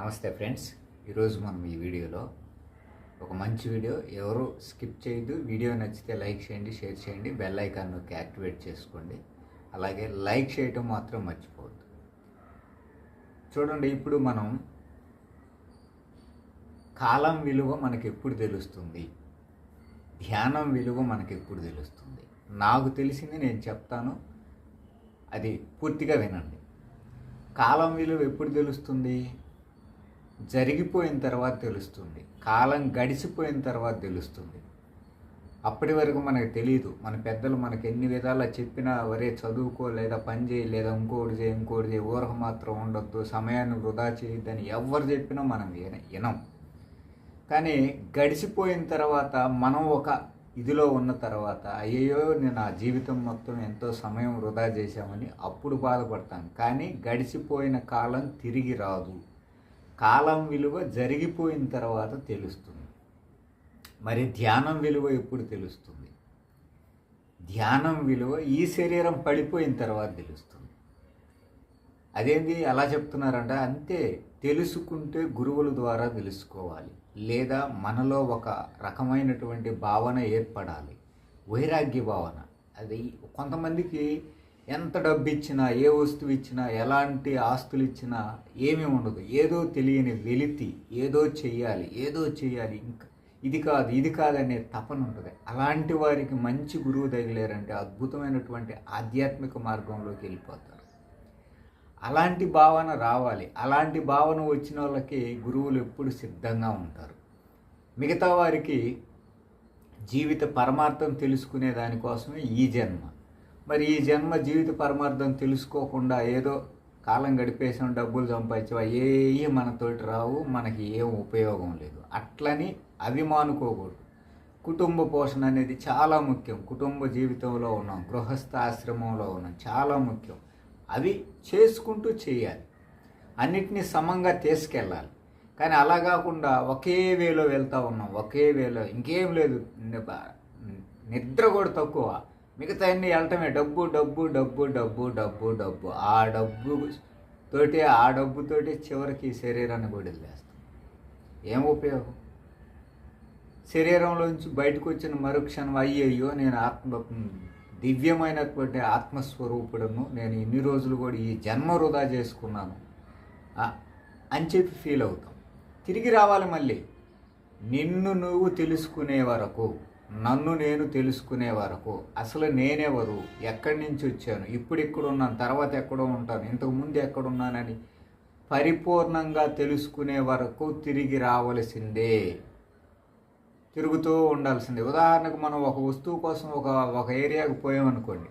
నమస్తే ఫ్రెండ్స్. ఈరోజు మనం ఈ వీడియోలో ఒక మంచి వీడియో. ఎవరు స్కిప్ చేయొద్దు. వీడియో నచ్చితే లైక్ చేయండి షేర్ చేయండి బెల్ ఐకాన్ నొక్కి యాక్టివేట్ చేసుకోండి. అలాగే లైక్ చేయటం మాత్రం మర్చిపోవద్దు. చూడండి ఇప్పుడు మనం కాలం విలువ మనకి ఎప్పుడు తెలుస్తుంది? ధ్యానం విలువ మనకి ఎప్పుడు తెలుస్తుంది? నాకు తెలిసింది నేను చెప్తాను. అది పూర్తిగా వినండి. కాలం విలువ ఎప్పుడు తెలుస్తుంది? జరిగిపోయిన తర్వాత తెలుస్తుంది. కాలం గడిచిపోయిన తర్వాత తెలుస్తుంది. అప్పటి వరకు మనకు తెలియదు మన పెద్దలు మనకు ఎన్ని విధాలా చెప్పినా వరే చదువుకో లేదా పని చేయి లేదా ఇంకోటి చేయి ఇంకోటి చేయి ఊరక మాత్రం ఉండొద్దు సమయాన్ని వృధా చేయొద్దని ఎవరు చెప్పినా మనం విన- వినం. కానీ గడిచిపోయిన తర్వాత మనం ఒక ఇదిలో ఉన్న తర్వాత అయ్యో నేను నా జీవితం మొత్తం ఎంతో సమయం వృధా చేశామని అప్పుడు బాధపడతాను కానీ గడిచిపోయిన కాలం తిరిగి రాదు. కాలం విలువ జరిగిపోయిన తర్వాత తెలుస్తుంది. మరి ధ్యానం విలువ ఎప్పుడు తెలుస్తుంది? ధ్యానం విలువ ఈ శరీరం పడిపోయిన తర్వాత తెలుస్తుంది. అదేంటి అలా చెప్తున్నారంట. అంతే తెలుసుకుంటే గురువుల ద్వారా తెలుసుకోవాలి. లేదా మనలో ఒక రకమైనటువంటి భావన ఏర్పడాలి. వైరాగ్య భావన. అది కొంతమందికి ఎంత డబ్బు ఇచ్చినా ఏ వస్తువు ఇచ్చినా ఎలాంటి ఆస్తులు ఇచ్చినా ఏమీ ఉండదు. ఏదో తెలియని వెలితి ఏదో చెయ్యాలి ఏదో చెయ్యాలి. ఇంకా ఇది కాదు ఇది కాదనే తపన ఉంటుంది. అలాంటి వారికి మంచి గురువు తగిలేరంటే అద్భుతమైనటువంటి ఆధ్యాత్మిక మార్గంలోకి వెళ్ళిపోతారు. అలాంటి భావన రావాలి. అలాంటి భావన వచ్చిన వాళ్ళకి గురువులు ఎప్పుడు సిద్ధంగా ఉంటారు. మిగతా వారికి జీవిత పరమార్థం తెలుసుకునే దానికోసమే ఈ జన్మ. మరి ఈ జన్మ జీవిత పరమార్థం తెలుసుకోకుండా ఏదో కాలం గడిపేసాం డబ్బులు సంపాదించవా ఏ మనతోటి రావు మనకి ఏం ఉపయోగం లేదు. అట్లని అవి మానుకోకూడదు. కుటుంబ పోషణ అనేది చాలా ముఖ్యం. కుటుంబ జీవితంలో ఉన్నాం గృహస్థ ఆశ్రమంలో ఉన్నాం చాలా ముఖ్యం. అవి చేసుకుంటూ చేయాలి. అన్నిటినీ సమంగా తీసుకెళ్ళాలి. కానీ అలా కాకుండా ఒకే వేలో వెళ్తూ ఉన్నాం ఒకే వేలో. ఇంకేం లేదు నిద్ర కూడా తక్కువ. మిగతా అన్ని వెళ్ళటమే. డబ్బు డబ్బు డబ్బు డబ్బు డబ్బు డబ్బు. ఆ డబ్బు తోటి ఆ డబ్బుతోటి చివరికి శరీరాన్ని కూడా వదిలేస్తాం. ఏం ఉపయోగం? శరీరంలోంచి బయటకు వచ్చిన మరుక్షణం అయ్యయ్యో నేను ఆత్మ దివ్యమైనటువంటి ఆత్మస్వరూపుడను నేను ఇన్ని రోజులు కూడా ఈ జన్మ వృధా చేసుకున్నాను. అని చెప్పి ఫీల్ అవుతాం. తిరిగి రావాలి మళ్ళీ. నిన్ను నువ్వు తెలుసుకునే వరకు నన్ను నేను తెలుసుకునే వరకు అసలు నేనెవరు ఎక్కడి నుంచి వచ్చాను? ఇప్పుడు ఇక్కడ ఉన్నాను తర్వాత ఎక్కడో ఉంటాను? ఇంతకు ముందు ఎక్కడున్నానని పరిపూర్ణంగా తెలుసుకునే వరకు తిరిగి రావలసిందే. తిరుగుతూ ఉండాల్సిందే. ఉదాహరణకు మనం ఒక వస్తువు కోసం ఒక ఒక ఏరియాకు పోయామనుకోండి.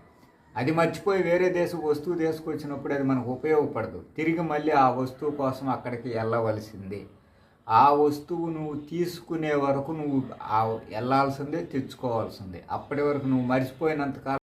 అది మర్చిపోయి వేరే దేశం వస్తువు తీసుకొచ్చినప్పుడు అది మనకు ఉపయోగపడదు. తిరిగి మళ్ళీ ఆ వస్తువు కోసం అక్కడికి వెళ్ళవలసిందే. ఆ వస్తువు నువ్వు తీసుకునే వరకు నువ్వు ఆ వెళ్ళాల్సిందే తెచ్చుకోవాల్సిందే. అప్పటి వరకు నువ్వు మర్చిపోయినంత కాలం